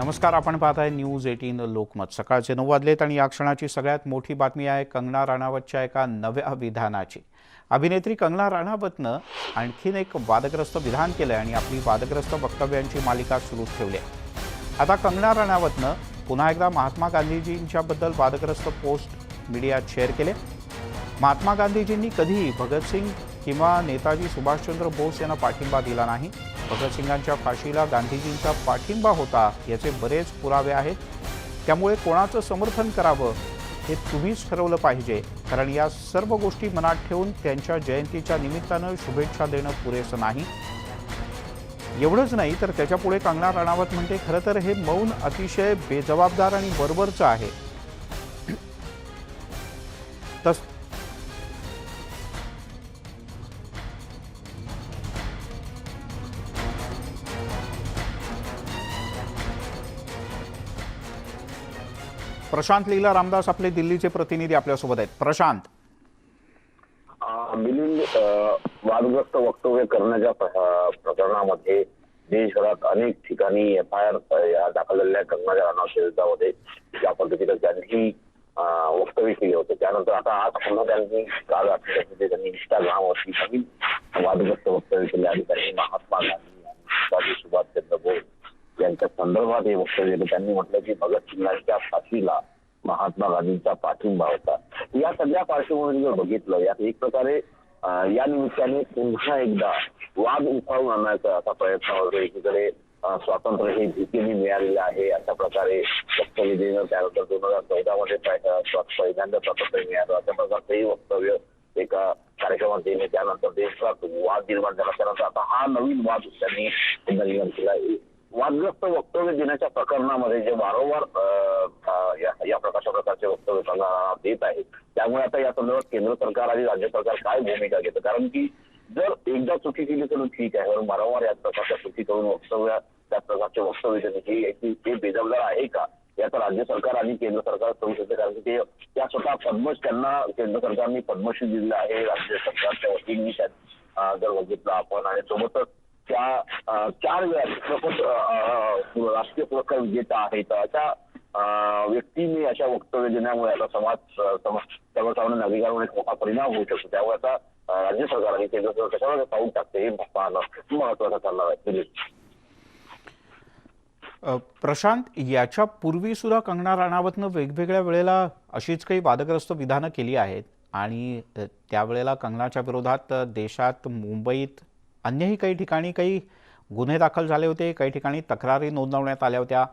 नमस्कार आपण पाहत आहे न्यूज एटीन लोकमत. सकाळचे नऊ वाजलेत आणि या क्षणाची सगळ्यात मोठी बातमी आहे कंगना राणावतच्या एका नव्या विधानाची. अभिनेत्री कंगना राणावतनं आणखीन एक वादग्रस्त विधान केलं आणि आपली वादग्रस्त वक्तव्यांची मालिका सुरू ठेवली आहे. आता कंगना राणावतनं पुन्हा एकदा महात्मा गांधीजींच्याबद्दल वादग्रस्त पोस्ट मीडियात शेअर केले. महात्मा गांधीजींनी कधीही भगतसिंग किंवा नेताजी सुभाषचंद्र बोस यांना पाठिंबा दिला नाही. भगतसिंगांच्या फाशीला गांधीजींचा पाठिंबा होता याचे बरेच पुरावे आहेत. त्यामुळे कोणाचं समर्थन करावं हे तुम्हीच ठरवलं पाहिजे. कारण या सर्व गोष्टी मनात ठेवून त्यांच्या जयंतीच्या निमित्तानं शुभेच्छा देणं पुरेसं नाही. एवढंच नाही तर त्याच्यापुढे कंगना राणावत म्हणते खरं तर हे मौन अतिशय बेजबाबदार आणि बरोबरचं आहे. तस प्रशांत लीला रामदास आपले दिल्लीचे प्रतिनिधी आपल्यासोबत आहेत. प्रशांत. मिलिंद वादग्रस्त वक्तव्य करण्याच्या प्रकरणामध्ये देशभरात अनेक ठिकाणी एफ आय आर दाखल झालेल्या कंगना राणावत विरोधामध्ये ज्या पद्धतीनं त्यांनी वक्तव्य केले होते. त्यानंतर आता आज पुन्हा त्यांनी काल रात्री त्यांनी इंस्टाग्रामवरती नवीन वादग्रस्त वक्तव्य केले आणि त्यांनी महात्मा गांधी आणि नेताजी सुभाषचंद्र बोस यांच्या संदर्भात हे वक्तव्य केलं त्यांनी म्हटलं की भगतसिंगांच्या फाशीला महात्मा गांधींचा पाठिंबा होता. या सगळ्या पार्श्वभूमीवर जर बघितलं यात एक प्रकारे या निमित्ताने पुन्हा एकदा वाद उफाळून आणायचा असा प्रयत्न होतो. एकीकडे स्वातंत्र्य हे भीतीने मिळालेलं आहे अशा प्रकारे वक्तव्य देणं त्यानंतर दोन हजार चौदा मध्ये पहिल्यांदा स्वातंत्र्य मिळालं. अशा प्रकारचंही वक्तव्य एका कार्यक्रमात देणे त्यानंतर देशात वाद निर्माण झाला. त्यानंतर आता हा नवीन वाद त्यांनी पुन्हा निर्माण केला वादग्रस्त वक्तव्य देण्याच्या प्रकरणामध्ये जे वारंवार या- प्रकारच्या प्रकारचे वक्तव्य त्यांना देत आहे त्यामुळे आता या संदर्भात केंद्र सरकार आणि राज्य सरकार काय भूमिका घेतं? कारण की जर एकदा चुकी केली तर ठीक आहे. पण वारंवार या प्रकारच्या चुकी करून वक्तव्य त्या प्रकारचे वक्तव्य देते हे बेजबाबदार आहे का? याचा राज्य सरकार आणि केंद्र सरकार करू शकते. कारण की ते त्या स्वतः पद्मश त्यांना केंद्र सरकारने पद्मश्री दिलेला आहे. राज्य सरकारच्या वतीने जर बघितलं आपण. आणि सोबतच त्या चार वेळा चित्रपट राष्ट्रीय पुरस्कार विजेता आहेत. अशा व्यक्तींनी अशा वक्तव्य देण्यामुळे आता समाज सर्वसामान्य नागरिकांवर एक मोठा परिणाम होऊ शकतो. त्यामुळे आता राज्य सरकार आणि केंद्र सरकार कशावर पाऊल टाकते हे पाहणं महत्वाचं ठरणार आहे. दिलीप. प्रशांत याच्या पूर्वी सुद्धा कंगना राणावतनं वेगवेगळ्या वेळेला अशीच काही वादग्रस्त विधानं केली आहेत. आणि त्यावेळेला कंगनाच्या विरोधात देशात मुंबईत अन्यही काही ठिकाणी काही गुन्हे दाखल झाले होते काही ठिकाणी तक्रारी नोंदवण्यात आल्या होत्या.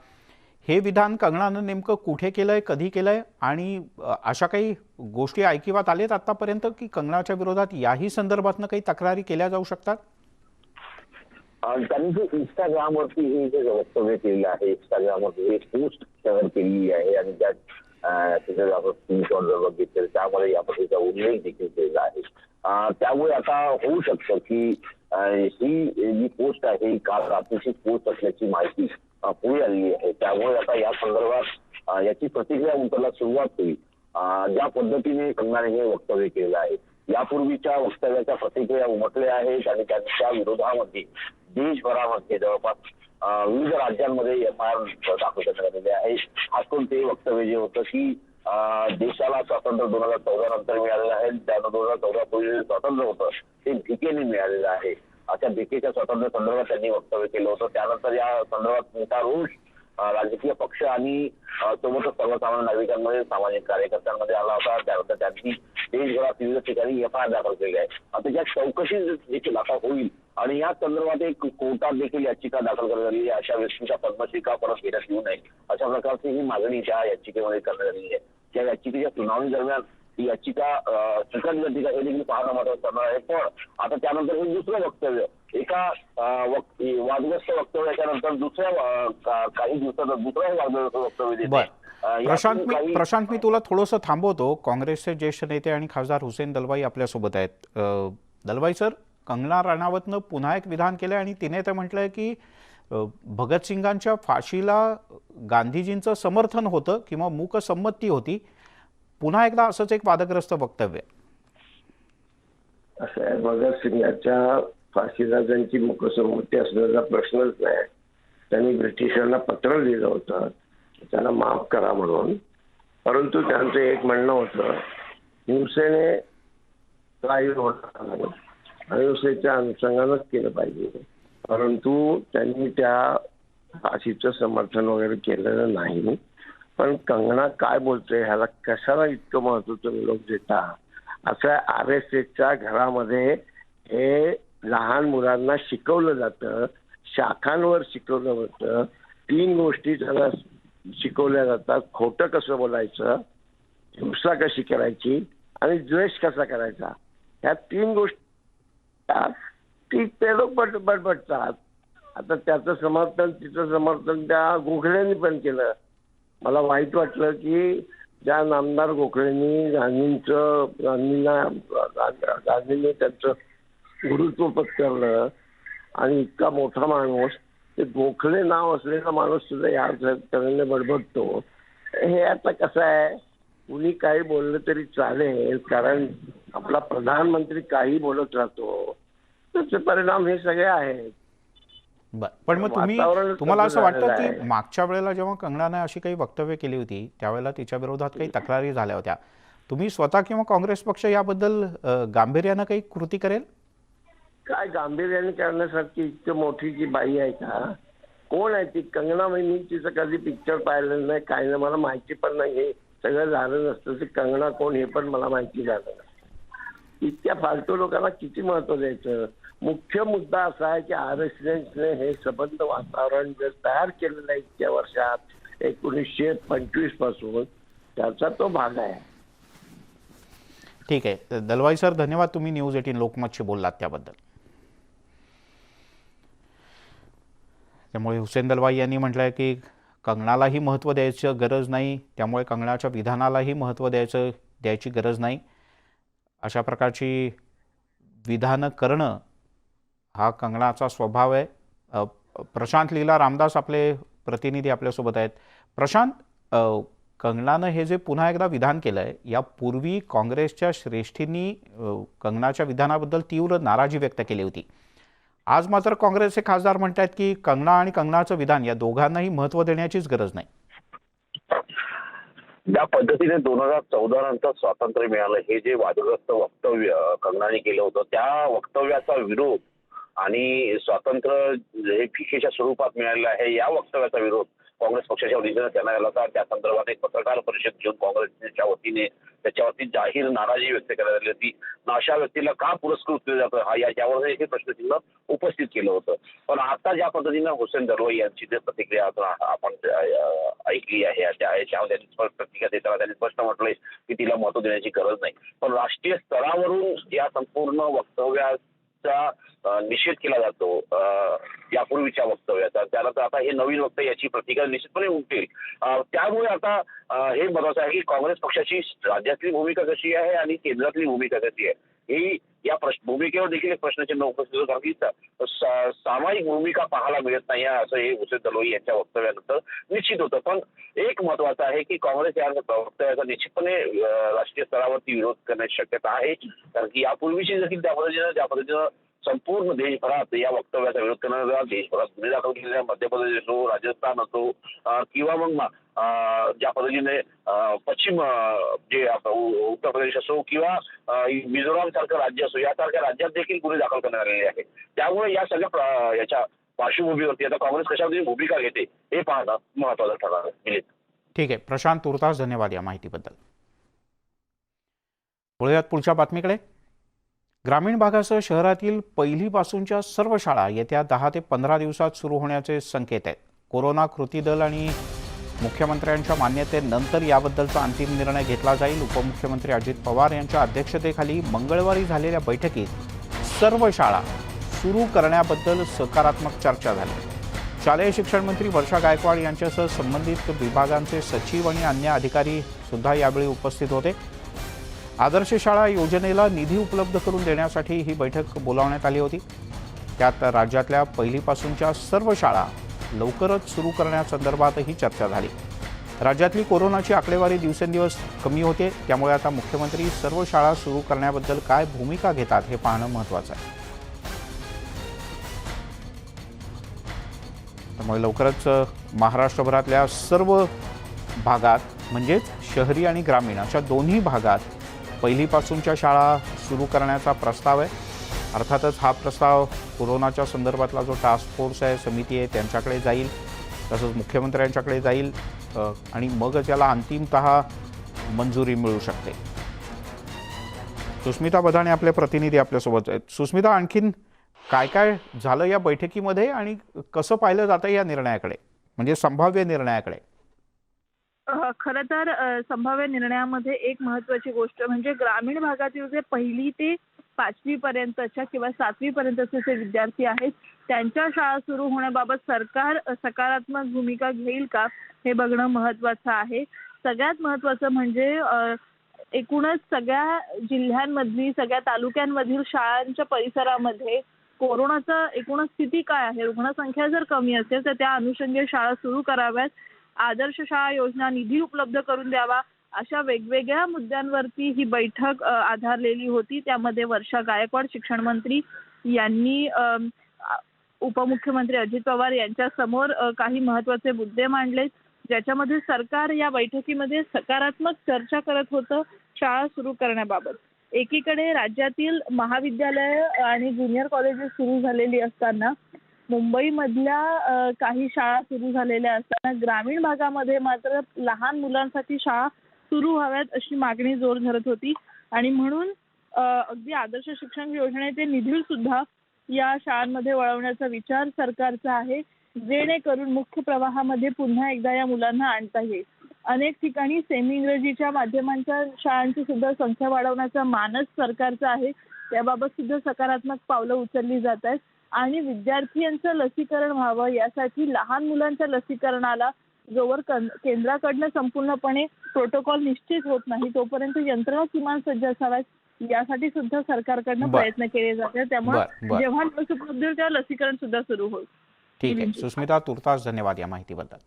हे विधान कंगनानं नेमकं कुठे केलंय कधी केलंय आणि अशा काही गोष्टी ऐकिवात आलेत आतापर्यंत की कंगनाच्या विरोधात याही संदर्भातनं काही तक्रारी केल्या जाऊ शकतात? त्यांनी जे इंस्टाग्रामवरती हे जे वक्तव्य केलेलं आहे इंस्टाग्रामवरती हे पोस्ट शेअर केलेली आहे आणि त्यात अं, आपण स्क्रीनशॉट जर बघितले त्यामध्ये या पद्धतीचा उल्लेख देखील केलेला आहे. त्यामुळे आता होऊ शकतं की ही जी पोस्ट आहे ही काल रात्रीची पोस्ट असल्याची माहिती पुढे आलेली आहे. त्यामुळे आता या संदर्भात याची प्रतिक्रिया उमटायला सुरुवात होईल. ज्या पद्धतीने कंगनाने हे वक्तव्य केलेलं आहे यापूर्वीच्या वक्तव्याच्या प्रतिक्रिया उमटल्या आहेत आणि त्यांच्या विरोधामध्ये देशभरामध्ये जवळपास विविध राज्यांमध्ये एफ आय आर दाखल करण्यात आलेले आहे खास करून ते वक्तव्य जे होतं की देशाला स्वातंत्र्य दोन हजार चौदा नंतर मिळालेलं आहे. त्यानं दोन हजार चौदा पूर्वी स्वातंत्र्य होतं. ते भिकेने मिळालेलं आहे. अशा भिकेच्या स्वातंत्र्य संदर्भात त्यांनी वक्तव्य केलं होतं. त्यानंतर या संदर्भात मोठा रोष राजकीय पक्ष आणि सोबतच सर्वसामान्य नागरिकांमध्ये सामाजिक कार्यकर्त्यांमध्ये आला होता. त्यानंतर त्यांनी देशभरात विविध ठिकाणी एफ आय आर दाखल केली आहे. आता या चौकशी देखील आता होईल. आणि या संदर्भात एक कोर्टात देखील याचिका दाखल करण्यात आली आहे. अशा व्यक्तीच्या पद्मश्री का परत घेण्यात येऊ नये. अशा प्रकारची ही मागणी त्या याचिकेमध्ये करण्यात आलेली आहे. त्या याचिकेच्या सुनावणी दरम्यान ही याचिका अं, स्वीकारली जाते का हे देखील पाहणं महत्वाचं ठरणार आहे. पण आता त्यानंतर हे दुसरं वक्तव्य एका वादग्रस्त वक्तव्याच्या नंतर दुसऱ्या काही दिवसात दुसरं वादग्रस्त वक्तव्य देते. प्रशांत मी प्रशांत मी तुला थोडंसं थांबवतो. काँग्रेसचे ज्येष्ठ नेते आणि खासदार हुसेन दलवाई आपल्यासोबत आहेत. दलवाई सर कंगना राणावतनं पुन्हा एक विधान केलं आणि तिने तर म्हटलंय की भगतसिंगांच्या फाशीला गांधीजींचं समर्थन होतं किंवा मूक संमती होती. पुन्हा एकदा असंच एक वादग्रस्त वक्तव्य असं आहे भगतसिंगाच्या फाशीला त्यांची मुकसंमती असण्याचा प्रश्नच नाही. त्यांनी ब्रिटिशांना पत्र लिहिलं होतं. त्यांना माफ करा म्हणून. परंतु त्यांचं एक म्हणणं होतं हिंसेने काही होणार नाही अहिंसेच्या अनुषंगानंच केलं पाहिजे. परंतु त्यांनी त्या फाशीचं समर्थन वगैरे केलेलं नाही. पण कंगना काय बोलते ह्याला कशाला इतकं महत्त्व तुम्ही लोक देता? असं आर एस एसच्या घरामध्ये हे लहान मुलांना शिकवलं जातं. शाखांवर शिकवलं जातं. तीन गोष्टी त्याला शिकवल्या जातात. खोटं कसं बोलायचं? हिंसा कशी करायची? आणि द्वेष कसा करायचा? ह्या तीन गोष्टी ती ते लोक बट बटबटतात आता त्याचं समर्थन तिचं समर्थन त्या गोखलेंनी पण केलं. मला वाईट वाटलं की ज्या नामदार गोखलेंनी गांधींचं गांधींना गांधींनी त्यांचं गुरुत्व पत्करलं आणि इतका मोठा माणूस ते गोखले नाव असलेला माणूस सुद्धा या तऱ्हेने बडबडतो. हे आता कसं आहे? कुणी काही बोललं तरी चालेल कारण आपला प्रधानमंत्री काही बोलत राहतो. त्याचे परिणाम हे सगळे आहेत. बर पण मग तुम्ही तुम्हाला असं वाटतं की. मागच्या वेळेला जेव्हा कंगनाने अशी काही वक्तव्य केली होती त्यावेळेला तिच्या विरोधात काही तक्रारी झाल्या होत्या. तुम्ही स्वतः किंवा काँग्रेस पक्ष याबद्दल गांभीर्यानं काही कृती करेल? काय गांभीर्याने करण्यासारखी इतकी मोठी जी बाई आहे का? कोण आहे ती? कंगना मी तिचं कधी पिक्चर पाहिलेलं नाही काय नाही मला माहिती पण नाही हे सगळं झालं नसतं. ती कंगना कोण हे पण मला माहिती झालं नसतं इतक्या फालतू लोकांना किती महत्त्व द्यायचं? मुख्य मुद्दा असा आहे की आर एस एसने हे सबंध वातावरण जर तयार केलेलं आहे इतक्या वर्षात एकोणीसशे पंचवीसपासून त्याचा तो भाग आहे. ठीक आहे. दलवाई सर धन्यवाद. तुम्ही न्यूज एटीन लोकमतशी बोललात त्याबद्दल. त्यामुळे हुसेन दलवाई यांनी म्हटलं की कंगणालाही महत्त्व द्यायचं गरज नाही. त्यामुळे कंगनाच्या विधानालाही महत्त्व द्यायचं द्यायची गरज नाही. अशा प्रकारची विधानं करणं हा कंगनाचा स्वभाव आहे. प्रशांत लीला रामदास आपले प्रतिनिधी आपल्यासोबत आहेत. प्रशांत कंगनानं हे जे पुन्हा एकदा विधान केलं आहे यापूर्वी काँग्रेसच्या श्रेष्ठींनी कंगनाच्या विधानाबद्दल तीव्र नाराजी व्यक्त केली होती. आज मात्र काँग्रेसचे खासदार म्हणत आहेत की कंगना आणि कंगनाचं विधान या दोघांनाही महत्त्व देण्याचीच गरज नाही. ज्या पद्धतीने दोन हजार चौदा नंतर स्वातंत्र्य मिळालं. हे जे वादग्रस्त वक्तव्य कंगनाने केलं होतं त्या वक्तव्याचा विरोध आणि स्वातंत्र्य हे फिशेच्या स्वरूपात मिळालेलं आहे या वक्तव्याचा विरोध काँग्रेस पक्षाच्या वतीने त्यांना आला होता. त्या संदर्भात एक पत्रकार परिषद घेऊन काँग्रेसच्या वतीने त्याच्यावरती जाहीर नाराजी व्यक्त करण्यात आली होती. अशा व्यक्तीला का पुरस्कृत केलं जातं? हा याच्यावर हे प्रश्नचिन्ह उपस्थित केलं होतं. पण आता ज्या पद्धतीनं हुसेन दरवाई यांची जे प्रतिक्रिया आपण ऐकली आहे त्याच्यावर त्यांनी स्पष्ट प्रतिक्रिया देताना त्यांनी स्पष्ट म्हटलंय की तिला महत्त्व देण्याची गरज नाही. पण राष्ट्रीय स्तरावरून या संपूर्ण वक्तव्या चा निषेध केला जातो यापूर्वीच्या वक्तव्याचा. त्याला तर आता हे नवीन वक्तव्य याची प्रतिक्रिया निश्चितपणे उमटेल. त्यामुळे आता हे महत्वाचं आहे की काँग्रेस पक्षाची राज्यातली भूमिका कशी आहे आणि केंद्रातली भूमिका कशी आहे? ही या प्रश्न भूमिकेवर देखील एक प्रश्नचिन्ह उपस्थित होतं. कारण की सामायिक भूमिका पाहायला मिळत नाही असं हे उसे दलोई यांच्या वक्तव्यानंतर निश्चित होतं. पण एक महत्वाचं आहे की काँग्रेस या वक्तव्याचा निश्चितपणे राष्ट्रीय स्तरावरती विरोध करण्याची शक्यता आहे. कारण की यापूर्वीची देखील त्या पद्धतीनं ज्या पद्धतीनं संपूर्ण देशभरात या वक्तव्याचा विरोध करणाऱ्या देशभरात गुन्हे दाखल केलेल्या मध्य प्रदेश असो राजस्थान असो किंवा मग ज्या पद्धतीने पश्चिम जे उत्तर प्रदेश असो किंवा मिझोराम सारखं राज्य असो यासारख्या राज्यात देखील गुन्हे दाखल करण्यात आलेले आहेत. त्यामुळे या सगळ्या याच्या पार्श्वभूमीवरती आता काँग्रेस कशामध्ये भूमिका घेते हे पाहणं महत्वाचं ठरणार आहे. ठीक आहे. प्रशांत तुर्तास धन्यवाद या माहितीबद्दल. वळूयात पुढच्या बातमीकडे. ग्रामीण भागासह शहरातील पहिलीपासूनच्या सर्व शाळा येत्या दहा ते पंधरा दिवसात सुरू होण्याचे संकेत आहेत. कोरोना कृती दल आणि मुख्यमंत्र्यांच्या मान्यतेनंतर याबद्दलचा अंतिम निर्णय घेतला जाईल. उपमुख्यमंत्री अजित पवार यांच्या अध्यक्षतेखाली मंगळवारी झालेल्या बैठकीत सर्व शाळा सुरू करण्याबद्दल सकारात्मक चर्चा झाली. शालेय शिक्षण मंत्री वर्षा गायकवाड यांच्यासह संबंधित विभागांचे सचिव आणि अन्य अधिकारी सुद्धा यावेळी उपस्थित होते. आदर्श शाळा योजनेला निधी उपलब्ध करून देण्यासाठी ही बैठक बोलावण्यात आली होती. त्यात राज्यातल्या पहिलीपासूनच्या सर्व शाळा लवकरच सुरू करण्यासंदर्भातही चर्चा झाली. राज्यातली कोरोनाची आकडेवारी दिवसेंदिवस कमी होते. त्यामुळे आता मुख्यमंत्री सर्व शाळा सुरू करण्याबद्दल काय भूमिका घेतात हे पाहणं महत्त्वाचं आहे. त्यामुळे लवकरच महाराष्ट्रभरातल्या सर्व भागात म्हणजेच शहरी आणि ग्रामीण अशा दोन्ही भागात पहिलीपासूनच्या शाळा सुरू करण्याचा प्रस्ताव आहे. अर्थातच हा प्रस्ताव कोरोनाच्या संदर्भातला जो टास्क फोर्स आहे समिती आहे त्यांच्याकडे जाईल तसंच मुख्यमंत्र्यांच्याकडे जाईल आणि मगच याला अंतिमतः मंजुरी मिळू शकते. सुस्मिता बदाणे आपले प्रतिनिधी आपल्यासोबत आहेत. सुस्मिता आणखीन काय काय झालं या बैठकीमध्ये आणि कसं पाहिलं जातं या निर्णयाकडे? म्हणजे संभाव्य निर्णयाकडे. खरं तर संभाव्य निर्णयामध्ये एक महत्वाची गोष्ट म्हणजे ग्रामीण भागातील जे पहिली ते पाचवी पर्यंतच्या किंवा सातवी पर्यंतचे जे विद्यार्थी आहेत त्यांच्या शाळा सुरू होण्याबाबत सरकार सकारात्मक भूमिका घेईल का हे बघणं महत्वाचं आहे. सगळ्यात महत्वाचं म्हणजे एकूणच सगळ्या जिल्ह्यांमधली सगळ्या तालुक्यांमधील शाळांच्या परिसरामध्ये कोरोनाचं एकूणच स्थिती काय आहे? रुग्णसंख्या जर कमी असेल तर त्या अनुषंगे शाळा सुरू कराव्यात. आदर्श शाळा योजना निधी उपलब्ध करून द्यावा अशा वेगवेगळ्या मुद्द्यांवरती ही बैठक आधारलेली होती. त्यामध्ये वर्षा गायकवाड शिक्षण मंत्री यांनी उपमुख्यमंत्री अजित पवार यांच्या समोर काही महत्त्वाचे मुद्दे मांडले. ज्याच्यामध्ये सरकार या बैठकीमध्ये सकारात्मक चर्चा करत होतं शाळा सुरू करण्याबाबत. एकीकडे राज्यातील महाविद्यालय आणि ज्युनियर कॉलेजेस सुरू झालेली असताना मुंबईमधल्या काही शाळा सुरू झालेल्या असताना ग्रामीण भागामध्ये मात्र लहान मुलांसाठी शाळा सुरू व्हाव्यात अशी मागणी जोर धरत होती. आणि म्हणून अगदी आदर्श शिक्षण योजनेचे निधी सुद्धा या शाळांमध्ये वळवण्याचा विचार सरकारचा आहे. जेणेकरून मुख्य प्रवाहामध्ये पुन्हा एकदा या मुलांना आणता येईल. अनेक ठिकाणी सेमी इंग्रजीच्या माध्यमांच्या शाळांची सुद्धा संख्या वाढवण्याचा मानस सरकारचा आहे. त्याबाबत सुद्धा सकारात्मक पावलं उचलली जात आहेत. आणि विद्यार्थ्यांचं लसीकरण व्हावं यासाठी लहान मुलांच्या लसीकरणाला जोवर कं- केंद्राकडनं संपूर्णपणे प्रोटोकॉल निश्चित होत नाही तोपर्यंत यंत्रणा किमान सज्ज असाव्यात यासाठी सुद्धा सरकारकडनं. प्रयत्न केले जातात त्यामुळे. जेव्हा लस उपलब्ध होईल तेव्हा लसीकरण सुद्धा सुरू होईल ठीक आहे. सुस्मिता तुर्तास धन्यवाद या माहितीबद्दल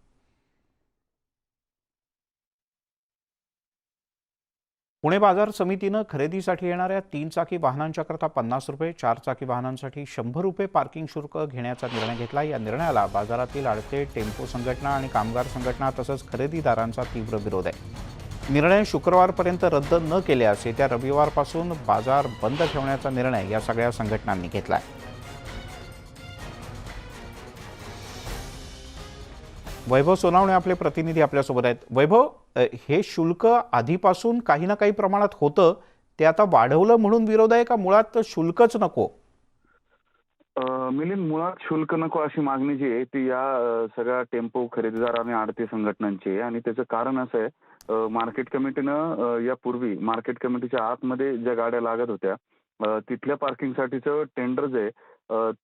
पुणे बाजार समितीनं खरेदीसाठी येणाऱ्या तीन चाकी वाहनांच्या करता पन्नास रुपये चार चाकी वाहनांसाठी शंभर रुपये पार्किंग शुल्क घेण्याचा निर्णय घेतला. या निर्णयाला बाजारातील आडते टेम्पो संघटना आणि कामगार संघटना तसंच खरेदीदारांचा तीव्र विरोध आहे. निर्णय शुक्रवारपर्यंत रद्द न केल्यास येत्या रविवारपासून बाजार बंद ठेवण्याचा निर्णय या सगळ्या संघटनांनी घेतला आहे वैभव सोनावणे आपले प्रतिनिधी आपल्यासोबत आहेत. वैभव हे शुल्क आधीपासून काही ना काही प्रमाणात होतं. ते आता वाढवलं म्हणून विरोध आहे का? मुळात शुल्कच नको? मिलिंद मुळात शुल्क नको अशी मागणी जी आहे ती या सगळ्या टेम्पो खरेदीदार आणि आडती संघटनांची आहे. आणि त्याचं कारण असं आहे मार्केट कमिटीनं यापूर्वी मार्केट कमिटीच्या आतमध्ये ज्या गाड्या लागत होत्या तिथल्या पार्किंगसाठीचं टेंडर जे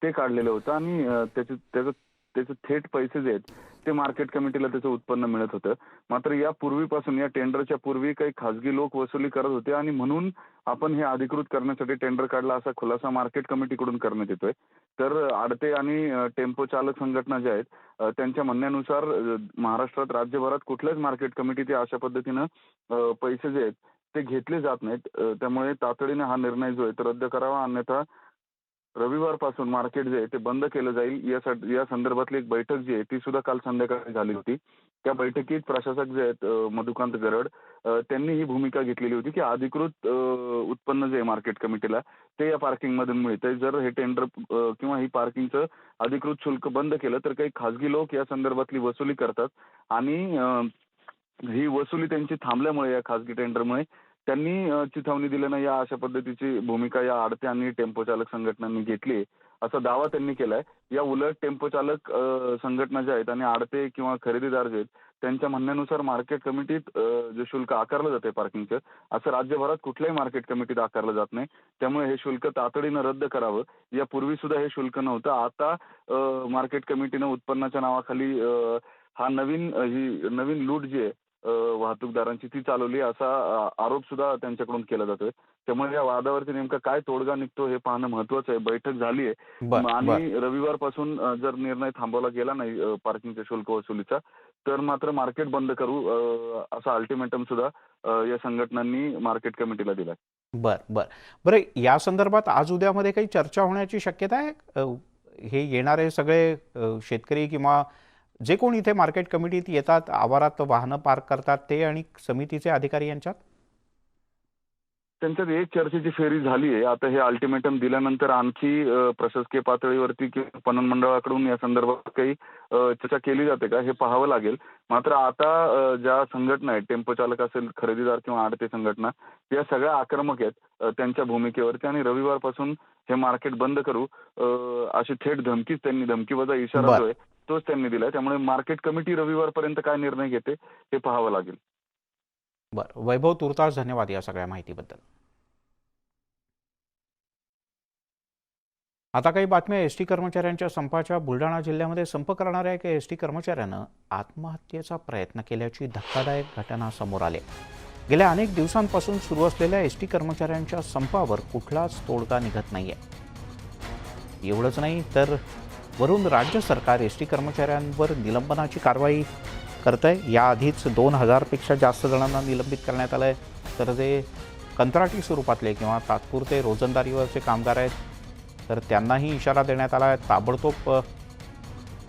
ते काढलेलं होतं. आणि अ, त्याचं त्याचे थेट पैसे जे आहेत ते मार्केट कमिटीला त्याचं उत्पन्न मिळत होतं. मात्र या पूर्वीपासून या टेंडरच्या पूर्वी काही खासगी लोक वसुली करत होते आणि म्हणून आपण हे अधिकृत करण्यासाठी टेंडर काढला असा खुलासा मार्केट कमिटीकडून करण्यात येतोय. तर आडते आणि टेम्पो चालक संघटना ज्या आहेत त्यांच्या म्हणण्यानुसार महाराष्ट्रात राज्यभरात कुठल्याच मार्केट कमिटीचे अशा पद्धतीनं पैसे जे आहेत ते घेतले जात नाहीत. त्यामुळे तातडीने हा निर्णय जो आहे तो रद्द करावा. अन्यथा रविवारपासून मार्केट जे आहे ते बंद केलं जाईल. यासाठी या संदर्भातली एक बैठक जी आहे ती सुद्धा काल संध्याकाळी झाली होती. त्या बैठकीत प्रशासक जे आहेत मधुकांत गरड त्यांनी ही भूमिका घेतलेली होती की अधिकृत उत्पन्न जे आहे मार्केट कमिटीला ते या पार्किंग मधून जर हे टेंडर किंवा ही पार्किंगचं अधिकृत शुल्क बंद केलं तर काही खासगी लोक या संदर्भातली वसुली करतात. आणि ही वसुली त्यांची थांबल्यामुळे या खासगी टेंडरमुळे त्यांनी चिथावणी चिथावणी नाही या अशा पद्धतीची भूमिका या आडत्या आणि टेम्पो चालक संघटनांनी घेतली असा दावा त्यांनी केलाय. या उलट टेम्पो चालक संघटना ज्या आहेत आणि आडते किंवा खरेदीदार जे आहेत त्यांच्या म्हणण्यानुसार मार्केट कमिटीत जे शुल्क आकारलं जाते पार्किंगचं असं राज्यभरात कुठल्याही मार्केट कमिटीत आकारलं जात नाही. त्यामुळे हे शुल्क तातडीनं रद्द करावं. यापूर्वी सुद्धा हे शुल्क नव्हतं. आता मार्केट कमिटीनं उत्पन्नाच्या नावाखाली हा नवीन ही नवीन लूट जी आहे वाहतूकदारांची ती चालवली असा आरोप सुद्धा त्यांच्याकडून केला जातोय. त्यामुळे या वादावरती नेमका काय तोडगा निघतो हे पाहणं महत्वाचं आहे. बैठक झाली आहे. आणि रविवारपासून जर निर्णय थांबवला गेला नाही पार्किंगच्या शुल्क वसुलीचा तर मात्र मार्केट बंद करू असा अल्टिमेटम सुद्धा या संघटनांनी मार्केट कमिटीला दिला बर बर. बरं या संदर्भात आज उद्यामध्ये काही चर्चा होण्याची शक्यता आहे? हे येणारे सगळे शेतकरी किंवा जे कोण इथे मार्केट कमिटीत येतात आवारात वाहनं पार्क करतात ते आणि समितीचे अधिकारी यांच्यात? त्यांच्यात एक चर्चेची फेरी झाली आहे. आता हे अल्टिमेटम दिल्यानंतर आणखी प्रशासकीय पातळीवरती किंवा पणन मंडळाकडून या संदर्भात काही चर्चा केली जाते का हे पाहावं लागेल. मात्र आता ज्या संघटना आहेत टेम्पो चालक असेल खरेदीदार किंवा आडते संघटना या सगळ्या आक्रमक आहेत त्यांच्या भूमिकेवरती आणि रविवारपासून हे मार्केट बंद करू अशी थेट धमकीच त्यांनी धमकीवजा इशारा जो आहे तोच त्यांनी दिलाय. त्यामुळे मार्केट कमिटी रविवारपर्यंत काय निर्णय घेते हे पाहावं लागेल. बरं. वैभव तुर्तास धन्यवाद या सगळ्या माहितीबद्दल. आता काही बातम्या. एस टी कर्मचाऱ्यांच्या संपाच्या बुलढाणा जिल्ह्यामध्ये संप करणाऱ्या एका एस टी कर्मचाऱ्यानं आत्महत्येचा प्रयत्न केल्याची धक्कादायक घटना समोर आली. गेल्या अनेक दिवसांपासून सुरू असलेल्या एस टी कर्मचाऱ्यांच्या संपावर कुठलाच तोडगा निघत नाहीये. एवढंच नाही तर वरून राज्य सरकार एस टी कर्मचाऱ्यांवर निलंबनाची कारवाई करतंय. याआधीच दोन हजारपेक्षा जास्त जणांना निलंबित करण्यात आलं आहे तर ते कंत्राटी स्वरूपातले किंवा तात्पुरते रोजंदारीवरचे कामगार आहेत तर त्यांनाही इशारा देण्यात आला आहे ताबडतोब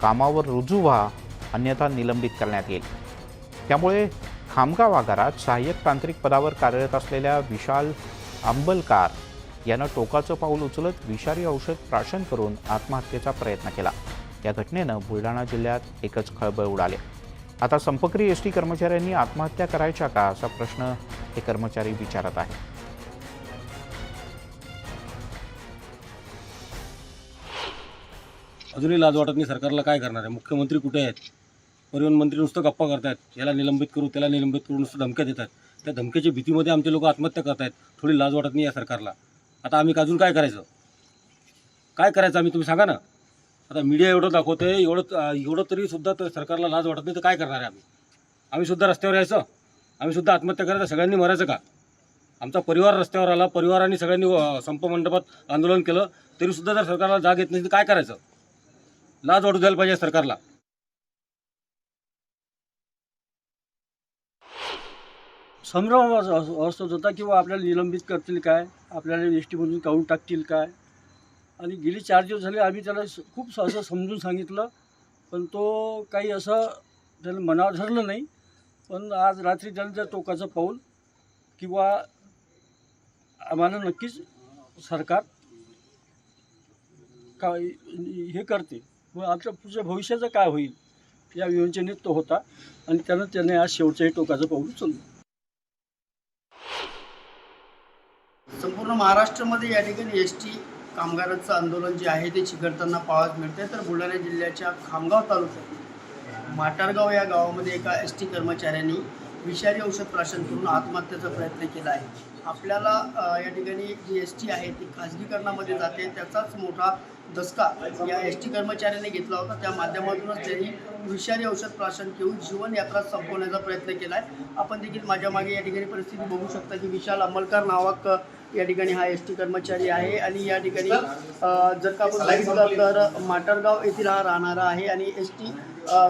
कामावर रुजू व्हा अन्यथा निलंबित करण्यात येईल. त्यामुळे खामगाव आगारात सहाय्यक तांत्रिक पदावर कार्यरत असलेल्या विशाल अंबलकार यानं टोकाचं पाऊल उचलत विषारी औषध प्राशन करून आत्महत्येचा प्रयत्न केला. या घटनेनं बुलढाणा जिल्ह्यात एकच खळबळ उडाले. आता संपकरी एस टी कर्मचाऱ्यांनी आत्महत्या करायच्या का असा प्रश्न हे कर्मचारी विचारत आहेत. अजूनही लाज वाटत नाही सरकारला काय करणार आहे? मुख्यमंत्री कुठे आहेत? परिवहन मंत्री नुसतं गप्पा करतायत याला निलंबित करू त्याला निलंबित करू नुसतं धमक्या देतात. त्या धमक्याच्या भीतीमध्ये आमचे लोक आत्महत्या करतायत. थोडी लाज वाटत नाही या सरकारला. आता आम्ही अजून काय करायचं? काय करायचं आम्ही तुम्ही सांगा ना. आता मीडिया एवढं दाखवते एवढं एवढं तरी सुद्धा तर सरकारला लाज वाटत नाही तर काय करणार आहे आम्ही? आम्हीसुद्धा रस्त्यावर यायचं. आम्हीसुद्धा आत्महत्या करायचं. सगळ्यांनी मरायचं का? आमचा परिवार रस्त्यावर आला परिवाराने सगळ्यांनी संप मंडपात आंदोलन केलं तरीसुद्धा जर सरकारला जाग येत नाही तर काय करायचं? लाज वाटू द्यायला पाहिजे सरकारला. संभ्रम अस- असत होता किंवा आपल्याला निलंबित करतील काय? आपल्याला एस टीमधून काढून टाकतील काय? आणि गेली चार दिवस झाले आम्ही त्याला खूप स- समजून सांगितलं. पण तो काही असं त्याला मनावर धरलं नाही. पण आज रात्री त्यानं त्या टोकाचं पाऊल किंवा आम्हाला नक्कीच सरकार का हे करते. मग आमच्या पुढच्या भविष्याचं काय होईल? या विवंचनेत तो होता. आणि त्यानं त्याने आज शेवटच्याही टोकाचं पाऊल उचललं. संपूर्ण महाराष्ट्रामध्ये या ठिकाणी एस टी कामगारांचं आंदोलन जे आहे ते चिघळताना पाहावयास मिळते तर बुलढाणा जिल्ह्याच्या खामगाव तालुक्यात माटारगाव या गावामध्ये एका एस टी कर्मचाऱ्यांनी विषारी औषध प्राशन करून आत्महत्येचा प्रयत्न केला आहे. आपल्याला या ठिकाणी जी एस टी आहे ती खाजगीकरणामध्ये जाते. त्याचाच मोठा दसका या एस टी कर्मचाऱ्याने घेतला होता. त्या माध्यमातूनच त्यांनी विषारी औषध प्राशन घेऊन जीवनयात्रा संपवण्याचा प्रयत्न केला आहे आपण देखील माझ्या मागे या ठिकाणी परिस्थिती बघू शकता की विशाल अंमलकर नावाक या ठिकाणी हा एस टी कर्मचारी आहे आणि या ठिकाणी जर का आपण बघितलं तर माटरगाव येथील हा राहणारा आहे आणि एस टी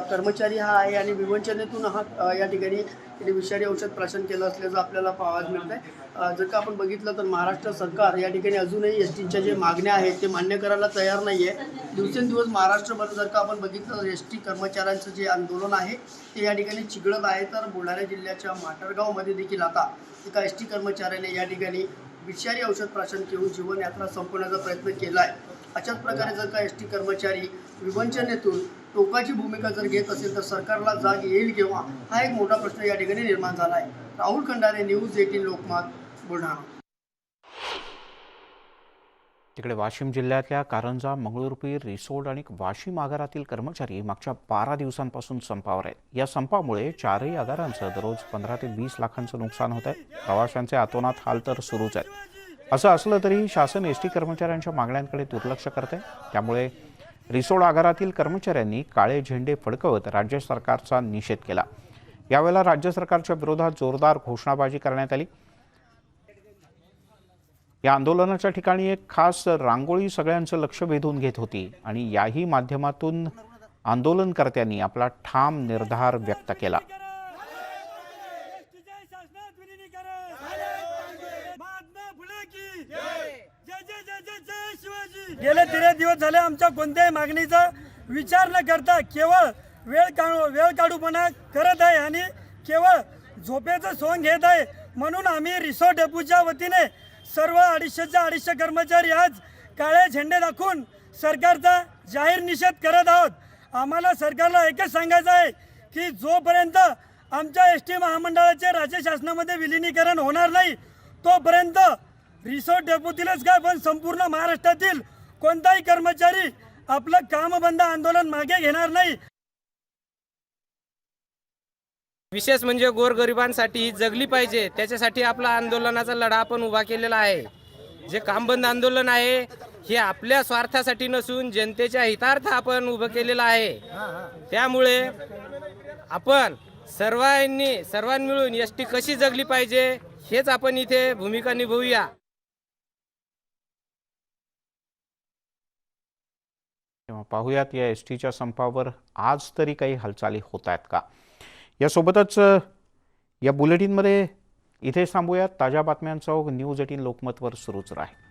कर्मचारी हा आहे आणि विवंचनेतून हा या ठिकाणी विषारी औषध प्राशन केलं असल्याचं आपल्याला पाहायला मिळत आहे जर का आपण बघितलं तर महाराष्ट्र सरकार या ठिकाणी अजूनही एस टीच्या जे मागण्या आहेत ते मान्य करायला तयार नाही आहे दिवसेंदिवस महाराष्ट्रभर जर का आपण बघितलं तर एस टी कर्मचाऱ्यांचं जे आंदोलन आहे ते या ठिकाणी चिघळत आहे. तर बुलढाणा जिल्ह्याच्या माटरगावमध्ये देखील आता एका एस टी कर्मचाऱ्याने या ठिकाणी विषारी औषध प्राशन घेऊन जीवनयात्रा संपवण्याचा प्रयत्न केला आहे अशाच प्रकारे जर का एस टी कर्मचारी विवंचनेतून टोकाची भूमिका जर घेत असेल तर सरकारला जाग येईल किंवा हा एक मोठा प्रश्न या ठिकाणी निर्माण झाला आहे राहुल खंडारे न्यूज एटीन लोकमत बुलढाणा. तिकडे वाशिम जिल्ह्यातल्या कारंजा मंगळूरपीर रिसोड आणि वाशिम आगारातील कर्मचारी मागच्या बारा दिवसांपासून संपावर आहेत. या संपामुळे चारही आगारांचं दररोज पंधरा ते वीस लाखांचं नुकसान होत आहे. प्रवाशांचे आतोनात हाल तर सुरूच आहेत. असं असलं तरी शासन एस टी कर्मचाऱ्यांच्या मागण्यांकडे दुर्लक्ष करत आहे त्यामुळे रिसोड आगारातील कर्मचाऱ्यांनी काळे झेंडे फडकवत राज्य सरकारचा निषेध केला. यावेळेला राज्य सरकारच्या विरोधात जोरदार घोषणाबाजी करण्यात आली. या आंदोलनाच्या ठिकाणी एक खास रांगोळी सगळ्यांचं लक्ष वेधून घेत होती आणि याही माध्यमातून आंदोलनकर्त्यांनी आपला ठाम निर्धार व्यक्त केला. की जय गेले तेरा दिवस झाले आमच्या कोणत्याही मागणीचा विचार न करता केवळ वेळ काढू वेळ काढूपणा करत आहे आणि केवळ झोपेचं सोंग घेत आहे. म्हणून आम्ही रिसोर्ट डेपूच्या वतीने सर्व अडीचशेच्या अडीचशे कर्मचारी आज काळे झेंडे दाखवून सरकारचा जाहीर निषेध करत आहोत. आम्हाला सरकारला एकच सांगायचं आहे की जोपर्यंत आमच्या एस टी महामंडळाचे राज्य शासनामध्ये विलिनीकरण होणार नाही तोपर्यंत रिसोर्ट डेपोतीलच काय पण संपूर्ण महाराष्ट्रातील कोणताही कर्मचारी आपलं काम बंद आंदोलन मागे घेणार नाही. विशेष म्हणजे गोरगरिबांसाठी जगली पाहिजे त्याच्यासाठी आपला आंदोलनाचा लढा आपण उभा केलेला आहे. जे कामबंद आंदोलन आहे हे आपल्या स्वार्थासाठी नसून जनतेच्या हितार्थ आपण उभं केलेलं आहे. त्यामुळे आपण सर्वांनी सर्वांनी मिळून एस टी कशी जगली पाहिजे हेच आपण इथे भूमिका निभवूया. पाहूयात या एस टीच्या संपावर आज तरी काही हालचाली होत आहेत का? यासोबतच या बुलेटिनमध्ये इथे थांबूयात. ताज्या बातम्यांचा ओघ न्यूज एटीन लोकमतवर सुरूच राहील.